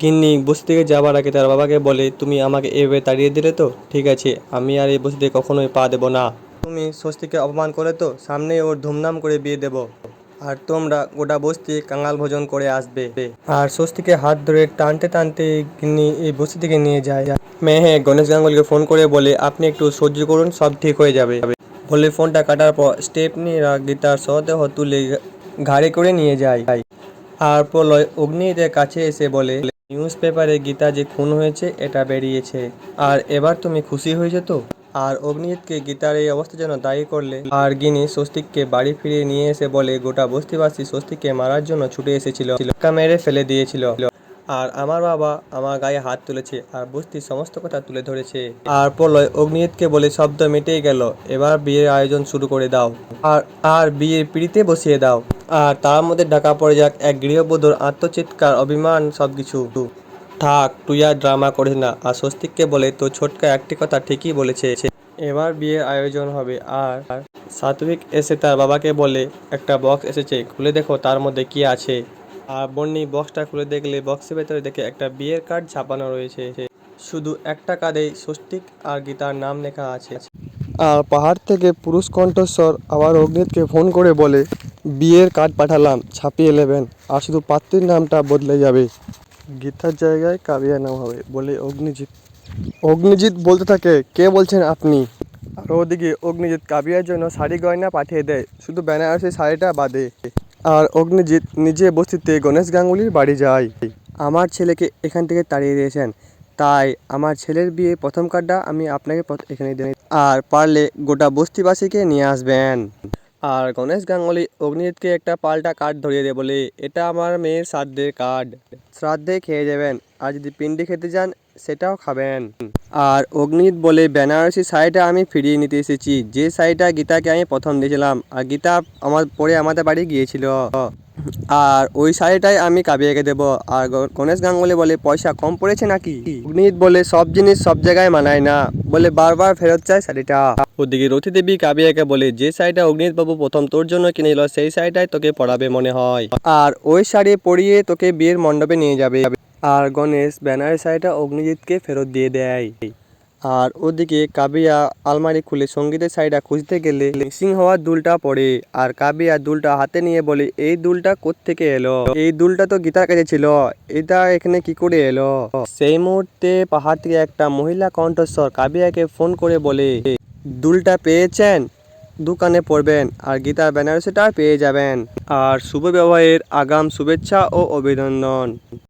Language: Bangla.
গিন্নি বসতি থেকে যাবার আগে তার বাবাকে বলে, তুমি আমাকে এভাবে তাড়িয়ে দিলে তো? ঠিক আছে, আমি আর এই বসতিতে কখনোই পা দেবো না। তুমি স্বস্তিকে অপমান করে তো? সামনে ওর ধুমধাম করে বিয়ে দেবো। আর তোমরা গোটা বস্তি কাঙাল ভোজন করে আসবে। আর স্বস্তিকে হাত ধরে টানতে টানতে গিন্নি এই বস্তি থেকে নিয়ে যায়। মেহে গণেশ গাঙ্গুলিকে ফোন করে বলে, আপনি একটু সহ্য করুন, সব ঠিক হয়ে যাবে। বলে ফোনটা কাটার পর স্টেপনিরা গীতার শরদেহ তুলে ঘাড়ে করে নিয়ে যায়। আর প্রলয় অগ্নিদের কাছে এসে বলে নিউজ পেপারে গীতা যে খুন হয়েছে, এটা বেরিয়েছে। আর এবার তুমি খুশি হয়েছে তো? আর অগ্নিজিৎকে গীতার এই অবস্থা যেন দায়ী করলে? আর গিনি স্বস্তিককে বাড়ি ফিরিয়ে নিয়ে এসে বলে, গোটা বস্তিবাসী স্বস্তিককে মারার জন্য ছুটে এসেছিল। ধাক্কা মেরে ফেলে দিয়েছিল। আর আমার বাবা আমার গায়ে হাত তুলেছে আর বস্তির সমস্ত কথা তুলে ধরেছে। আর প্রলয় অগ্নিজিৎকে বলে, শব্দ মিটেই গেল, এবার বিয়ের আয়োজন শুরু করে দাও। আর আর বিয়ের পিড়িতে বসিয়ে দাও। আর তার মধ্যে ঢাকা পড়ে যাক এক গৃহবধূর আত্মচিৎকার, অভিমান সব কিছু থাক, তুই আর ড্রামা করিস না। আর স্বস্তিককে বলে তো ছোটকা একটি কথা ঠিকই বলেছে। এবার বিয়ের আয়োজন হবে আর সাত্বিক এসে তার বাবাকে বলে, একটা বক্স এসেছে, খুলে দেখো তার মধ্যে কি আছে। আর বন্নি বক্সটা খুলে দেখলে বক্সের ভেতরে দেখে একটা বিয়ের কার্ড ছাপানো রয়েছে। শুধু একটা কার্ডেই স্বস্তিক আর গীতার নাম লেখা আছে। আর পাহাড় থেকে পুরুষ কণ্ঠস্বর আবার অগ্নিতকে ফোন করে বলে বিয়ের কার্ড পাঠালাম, ছাপিয়ে নেবেন। আর শুধু পাত্রীর নামটা বদলে যাবে। গীতার জায়গায় কাবিয়া নাম হবে বলে অগ্নিজিৎ। অগ্নিজিৎ বলতে থাকে, কে বলছেন আপনি? আর ওদিকে অগ্নিজিৎ কাবিয়ার জন্য শাড়ি গয়না পাঠিয়ে দেয়, শুধু বেনারসি শাড়িটা বাদে। আর অগ্নিজিৎ নিজে বস্তিতে গণেশ গাঙ্গুলির বাড়ি যায়। আমার ছেলেকে এখান থেকে তাড়িয়ে দিয়েছেন। তাই আমার ছেলের বিয়ে প্রথম কার্ডটা আমি আপনাকে এখানে দিই। আর পারলে গোটা বস্তিবাসীকে নিয়ে আসবেন। আর গণেশ গাঙ্গুলি অগ্নিজিৎকে একটা পাল্টা কার্ড ধরিয়ে দেয় বলে, এটা আমার মেয়ের শ্রাদ্ধের কার্ড। শ্রাদ্ধে খেয়ে যাবেন, আর যদি পিন্ডি খেতে যান, সেটাও খাবেন। আর অগ্নিজিৎ বলে, বেনারসি শাড়িটা আমি ফিরিয়ে নিতে এসেছি। যে শাড়িটা গীতাকে আমি প্রথম দিয়েছিলাম, আর গীতা আমার পরে আমাদের বাড়ি গিয়েছিল। আর ওই শাড়িটাই আমি কাবিয়াকে দেবো। আর গণেশ গাঙ্গুলি বলে, পয়সা কম পড়েছে নাকি? অগ্নিজিৎ বলে, সব জিনিস সব জায়গায় মানায় না। বলে, বারবার ফেরত চায় শাড়িটা। ওদিকে রথি দেবী কাবিয়াকে বলে, যে শাড়িটা অগ্নিজিৎ বাবু প্রথম তোর জন্য কিনেছিল, সেই শাড়িটাই তোকে পরাবে মনে হয়। আর ওই শাড়ি পরিয়ে তোকে বিয়ের মণ্ডপে নিয়ে যাবে। আর গণেশ ব্যানারের শাড়িটা অগ্নিজিৎকে ফেরত দিয়ে দেয়। আর ওদিকে কাবিয়া আলমারি খুলে সঙ্গীতের শাড়িটা খুঁজতে গেলে মিসিং হওয়ার দুলটা পড়ে। আর কাবিয়া দুলটা হাতে নিয়ে বলে, এই দুলটা থেকে এলো? এই দুলটা তো গীতার কাছে ছিল, এটা এখানে কি করে এলো? সেই মুহূর্তে পাহাড় থেকে একটা মহিলা কণ্ঠস্বর কাবিয়াকে ফোন করে বলে, দুলটা পেয়েছেন? দোকানে পড়বেন আর গীতার বেনারসিটা পেয়ে যাবেন। আর শুভ বিবাহের আগাম শুভেচ্ছা ও অভিনন্দন।